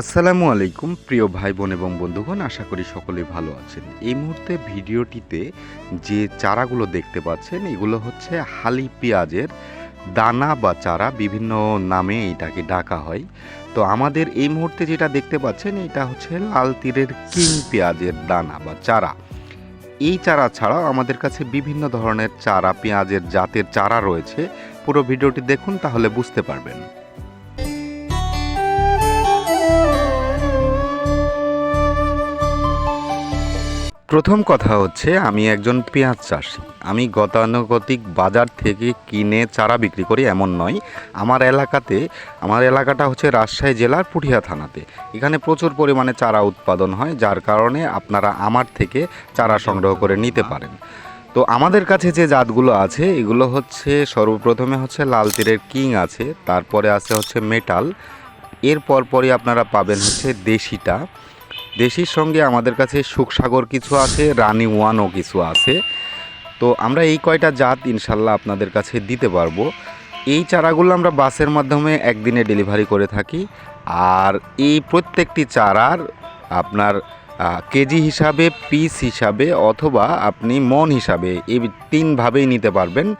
আসসালামু আলাইকুম, প্রিয় ভাই বোন এবং বন্ধুগণ, আশা করি সকলেই ভালো আছেন। এই মুহূর্তে ভিডিওটিতে যে চারাগুলো দেখতে পাচ্ছেন, এগুলো হচ্ছে হালি পেঁয়াজের দানা বা চারা, বিভিন্ন নামে এটাকে ডাকা হয়। তো আমাদের এই মুহূর্তে যেটা দেখতে পাচ্ছেন, এটা হচ্ছে লাল তীরের কিং পেঁয়াজের দানা বা চারা। এই চারা ছাড়াও আমাদের কাছে বিভিন্ন ধরনের চারা, পেঁয়াজের জাতের চারা রয়েছে। পুরো ভিডিওটি দেখুন, তাহলে বুঝতে পারবেন। প্রথম কথা হচ্ছে, আমি একজন পেঁয়াজ চাষি। আমি গতানুগতিক বাজার থেকে কিনে চারা বিক্রি করি এমন নয়। আমার এলাকাতে, আমার এলাকাটা হচ্ছে রাজশাহী জেলার পুঠিয়া থানাতে। এখানে প্রচুর পরিমাণে চারা উৎপাদন হয়, যার কারণে আপনারা আমার থেকে চারা সংগ্রহ করে নিতে পারেন। তো আমাদের কাছে যে জাতগুলো আছে, এগুলো হচ্ছে সর্বপ্রথমে হচ্ছে লাল তীরের কিং আছে, তারপরে আছে হচ্ছে মেটাল। এর পরপরই আপনারা পাবেন হচ্ছে দেশিটা। দেশির সঙ্গে আমাদের কাছে সুখসাগর কিছু আছে, রানি ওয়ানও কিছু আছে। তো আমরা এই কয়টা জাত ইনশাল্লাহ আপনাদের কাছে দিতে পারব। এই চারাগুলো আমরা বাসের মাধ্যমে একদিনে ডেলিভারি করে থাকি। আর এই প্রত্যেকটি চারার আপনার কেজি হিসাবে পিস হিসাবে অথবা আপনি মন হিসাবে এই তিনভাবেই নিতে পারবেন।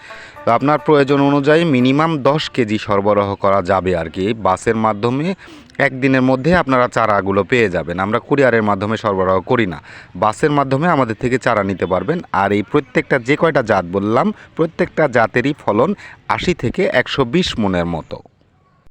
তো আপনার প্রয়োজন অনুযায়ী মিনিমাম দশ কেজি সরবরাহ করা যাবে আর কি। বাসের মাধ্যমে একদিনের মধ্যে আপনারা চারাগুলো পেয়ে যাবেন। আমরা কুরিয়ারের মাধ্যমে সরবরাহ করি না। বাসের মাধ্যমে আমাদের থেকে চারা নিতে পারবেন। আর এই প্রত্যেকটা যে কয়টা জাত বললাম, প্রত্যেকটা জাতেরই ফলন আশি থেকে একশো বিশ মনের মতো।